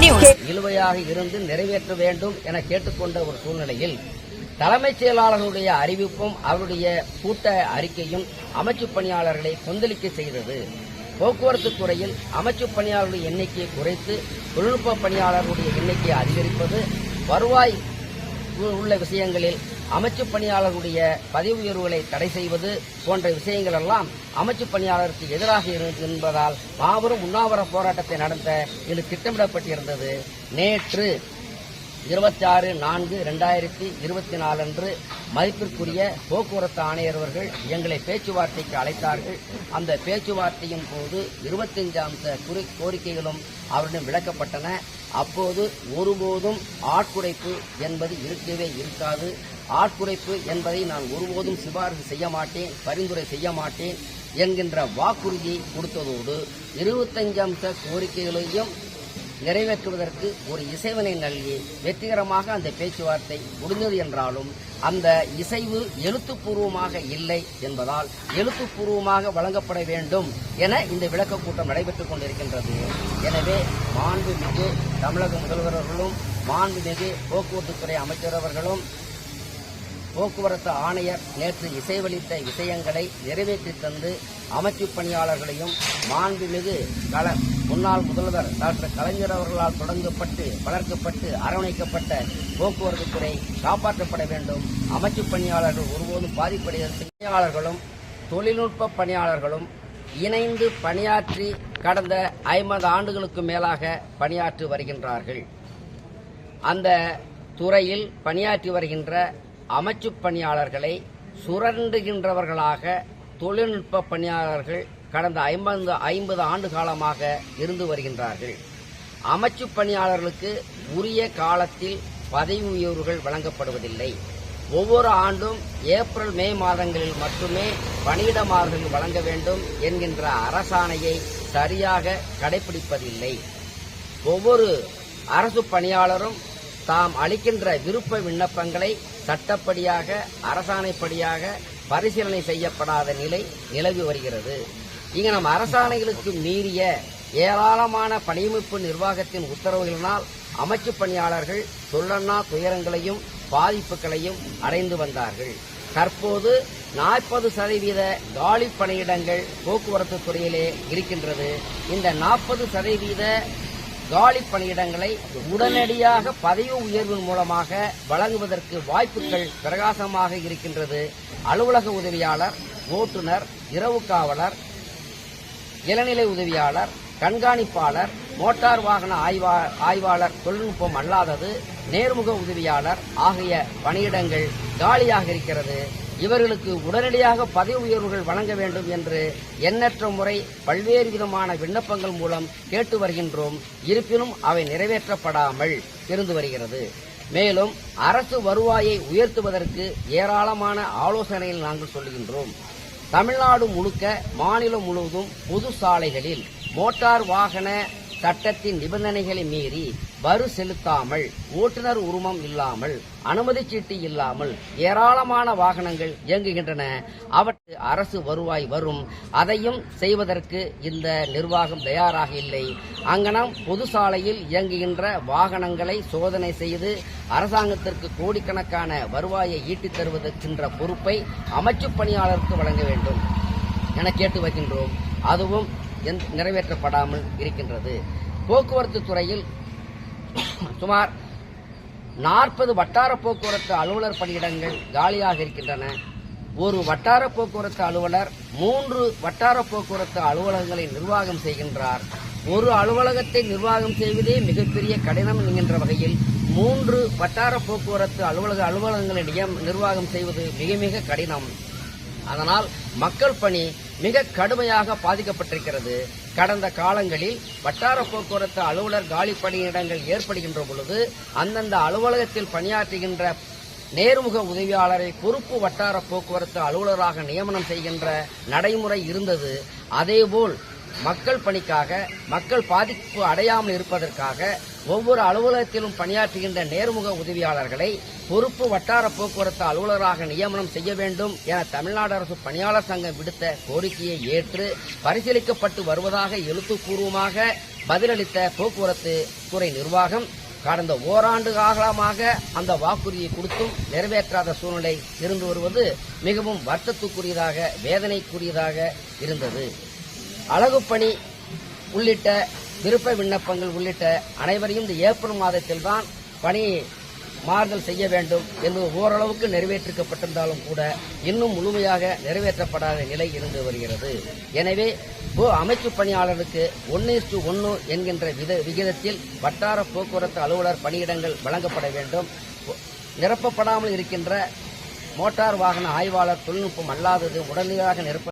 நிலுவையாக இருந்து நிறைவேற்ற வேண்டும் என கேட்டுக்கொண்ட ஒரு சூழ்நிலையில் தலைமைச் செயலாளர்களுடைய அறிவிப்பும் அவருடைய கூட்ட அறிக்கையும் அமைச்சு பணியாளர்களை கொந்தளிக்க செய்தது. போக்குவரத்து துறையில் அமைச்சு பணியாளர்களுடைய எண்ணிக்கையை குறைத்து தொழில்நுட்ப பணியாளர்களுடைய எண்ணிக்கையை அதிகரிப்பது வருவாய் உள்ள விஷயங்களில் அமைச்சு பணியாளர்களுடைய பதவி உயர்வுகளை தடை செய்வது போன்ற விஷயங்கள் எல்லாம் அமைச்சு பணியாளருக்கு எதிராக இருந்தது என்பதால் மாபெரும் உண்ணாவிர போராட்டத்தை நடத்த இது திட்டமிடப்பட்டிருந்தது. நேற்று இருபத்தி ஆறு நான்கு ரெண்டாயிரத்தி இருபத்தி நாலு அன்று மதிப்பிற்குரிய போக்குவரத்து ஆணையர் அவர்கள் எங்களை பேச்சுவார்த்தைக்கு அழைத்தார்கள். அந்த பேச்சுவார்த்தையின் போது இருபத்தஞ்சு அம்ச குறி கோரிக்கைகளும் அவரிடம் விளக்கப்பட்டன. அப்போது ஒருபோதும் ஆட்குறைப்பு என்பது இருக்கவே இருக்காது. ஆட்குறைப்பு என்பதை நான் ஒருபோதும் சிபாரிசு செய்ய மாட்டேன் பரிந்துரை செய்ய மாட்டேன் என்கின்ற வாக்குறுதியை கொடுத்ததோடு இருபத்தஞ்சு அம்ச கோரிக்கைகளையும் நிறைவேற்றுவதற்கு ஒரு இசைவனை நல்கி வெற்றிகரமாக அந்த பேச்சுவார்த்தை முடிந்தது என்றாலும் அந்த இசைவு எழுத்துப்பூர்வமாக இல்லை என்பதால் எழுத்துப்பூர்வமாக வழங்கப்பட வேண்டும் என இந்த விளக்க கூட்டம் நடைபெற்றுக் கொண்டிருக்கின்றது. எனவே மாண்புமிகு தமிழக முதல்வர் அவர்களும் மாண்புமிகு போக்குவரத்துத்துறை அமைச்சர் அவர்களும் போக்குவரத்து ஆணையர் நேற்று இசைவளித்த விஷயங்களை நிறைவேற்றி தந்து அமைச்சு பணியாளர்களையும் மாண்புமிகு கல முன்னாள் முதல்வர் டாக்டர் கலைஞர் அவர்களால் தொடங்கப்பட்டு வளர்க்கப்பட்டு அரவணைக்கப்பட்ட போக்குவரத்து துறை காப்பாற்றப்பட வேண்டும். அமைச்சு பணியாளர்கள் ஒருபோதும் பாதிப்படைய பணியாளர்களும் தொழில்நுட்ப பணியாளர்களும் இணைந்து பணியாற்றி கடந்த ஐம்பது ஆண்டுகளுக்கு மேலாக பணியாற்றி வருகின்றார்கள். அந்த துறையில் பணியாற்றி வருகின்ற அமைச்சு பணியாளர்களை சுரண்டுகின்றவர்களாக தொழில்நுட்ப பணியாளர்கள் கடந்த ஐம்பது ஐம்பது ஆண்டு காலமாக இருந்து வருகின்றார்கள். அமைச்சு பணியாளர்களுக்கு உரிய காலத்தில் பதவி உயர்வுகள் வழங்கப்படுவதில்லை. ஒவ்வொரு ஆண்டும் ஏப்ரல் மே மாதங்களில் மட்டுமே பணியிட மாறுதல் வழங்க வேண்டும் என்கின்ற அரசாணையை சரியாக கடைபிடிப்பதில்லை ஒவ்வொரு அரசு பணியாளரும் தாம் அளிக்கின்ற விருப்ப விண்ணப்பங்களை சட்டப்படியாக அரசாணைப்படியாக பரிசீலனை செய்யப்படாத நிலை நிலவி வருகிறது. இங்கு நம் அரசாணைகளுக்கு மீறிய ஏராளமான பணியமைப்பு நிர்வாகத்தின் உத்தரவுகளினால் அமைச்சு பணியாளர்கள் சொல்லண்ணா துயரங்களையும் பாதிப்புகளையும் அடைந்து வந்தார்கள். தற்போது நாற்பது சதவீத காலி பணியிடங்கள் போக்குவரத்து துறையிலே இருக்கின்றது. இந்த நாற்பது சதவீத காலி பணியிடங்களை உடனடியாக பதவி உயர்வின் மூலமாக வழங்குவதற்கு வாய்ப்புகள் பிரகாசமாக இருக்கின்றது. அலுவலக உதவியாளர் ஓட்டுநர் இரவு காவலர் இளநிலை உதவியாளர் கண்காணிப்பாளர் மோட்டார் வாகன ஆய்வா- ஆய்வாளர் தொழில்நுட்பம் அல்லாதது நேர்முக உதவியாளர் ஆகிய பணியிடங்கள் காலியாக இருக்கிறது. இவர்களுக்கு உடனடியாக பதவி உயர்வுகள் வழங்க வேண்டும் என்று எண்ணற்ற முறை பல்வேறு விதமான விண்ணப்பங்கள் மூலம் கேட்டு வருகின்றோம். இருப்பினும் அவை நிறைவேற்றப்படாமல் இருந்து வருகிறது. மேலும் அரசு வருவாயை உயர்த்துவதற்கு ஏராளமான ஆலோசனைகள் நாங்கள் சொல்லுகின்றோம். தமிழ்நாடு முழுக்க மாநிலம் முழுவதும் பொது சாலைகளில் மோட்டார் வாகன சட்டத்தின் நிபந்தனைகளை மீறி வரு செலுத்தாமல் ஓட்டுநர் உரிமம் இல்லாமல் அனுமதி சீட்டு இல்லாமல் ஏராளமான வாகனங்கள் இயங்குகின்றன. அவற்று அரசு வருவாய் வரும். அதையும் செய்வதற்கு இந்த நிர்வாகம் தயாராக இல்லை. அங்கனம் பொது சாலையில் இயங்குகின்ற வாகனங்களை சோதனை செய்து அரசாங்கத்திற்கு கோடிக்கணக்கான வருவாயை ஈட்டித் தருவதற்கின்ற பொறுப்பை அமைச்சு பணியாளருக்கு வழங்க வேண்டும். என கேட்டு வருகின்றோம். அதுவும் நிறைவேற்றப்படாமல் இருக்கின்றது. போக்குவரத்து துறையில் சுமார் நாற்பது வட்டார போக்குவரத்து அலுவலர் பணியிடங்கள் காலியாக இருக்கின்றன. ஒரு வட்டார போக்குவரத்து அலுவலர் மூன்று வட்டார போக்குவரத்து அலுவலகங்களை நிர்வாகம் செய்கின்றார். ஒரு அலுவலகத்தை நிர்வாகம் செய்வதே மிகப்பெரிய கடினம் என்கின்ற வகையில் மூன்று வட்டார போக்குவரத்து அலுவலக அலுவலகங்களை நியம்- நிர்வாகம் செய்வது மிக மிக கடினம். அதனால் மக்கள் பணி மிக கடுமையாக பாதிக்கப்பட்டிருக்கிறது. கடந்த காலங்களில் வட்டார போக்குவரத்து அலுவலர் காலி பணியிடங்கள் ஏற்படுகின்ற பொழுது அந்தந்த அலுவலகத்தில் பணியாற்றுகின்ற நேர்முக உதவியாளரை பொறுப்பு வட்டார போக்குவரத்து அலுவலராக நியமனம் செய்கின்ற நடைமுறை இருந்தது. அதேபோல் மக்கள் பணிக்காக மக்கள் பாதிப்பு அடையாமல் இருப்பதற்காக ஒவ்வொரு அலுவலகத்திலும் பணியாற்றுகின்ற நேர்முக உதவியாளர்களை பொறுப்பு வட்டார போக்குவரத்து அலுவலராக நியமனம் செய்ய வேண்டும் என தமிழ்நாடு அரசு பணியாளர் சங்கம் விடுத்த கோரிக்கையை ஏற்று பரிசீலிக்கப்பட்டு வருவதாக எழுத்துப்பூர்வமாக பதிலளித்த போக்குவரத்து துறை நிர்வாகம் கடந்த ஓராண்டு காலமாக அந்த வாக்குறுதியை கொடுத்தும் நிறைவேற்றாத சூழ்நிலை இருந்து வருவது மிகவும் வருத்தத்துக்குரியதாக வேதனைக்குரியதாக இருந்தது. அழகுப்பணி உள்ளிட்ட விருப்ப விண்ணப்பங்கள் உள்ளிட்ட அனைவரையும் இந்த ஏப்ரல் மாதத்தில் தான் பணி மாறுதல் செய்ய வேண்டும் என்பது ஓரளவுக்கு நிறைவேற்றிக்கப்பட்டிருந்தாலும் கூட இன்னும் முழுமையாக நிறைவேற்றப்படாத நிலை இருந்து வருகிறது. எனவே அமைச்சு பணியாளருக்கு ஒன்று இஸ்டு ஒன்று என்கின்ற வித விகிதத்தில் வட்டார போக்குவரத்து அலுவலர் பணியிடங்கள் வழங்கப்பட வேண்டும். நிரப்பப்படாமல் இருக்கின்ற மோட்டார் வாகன ஆய்வாளர் தொழில்நுட்பம் அல்லாதது உடனடியாக நிரப்ப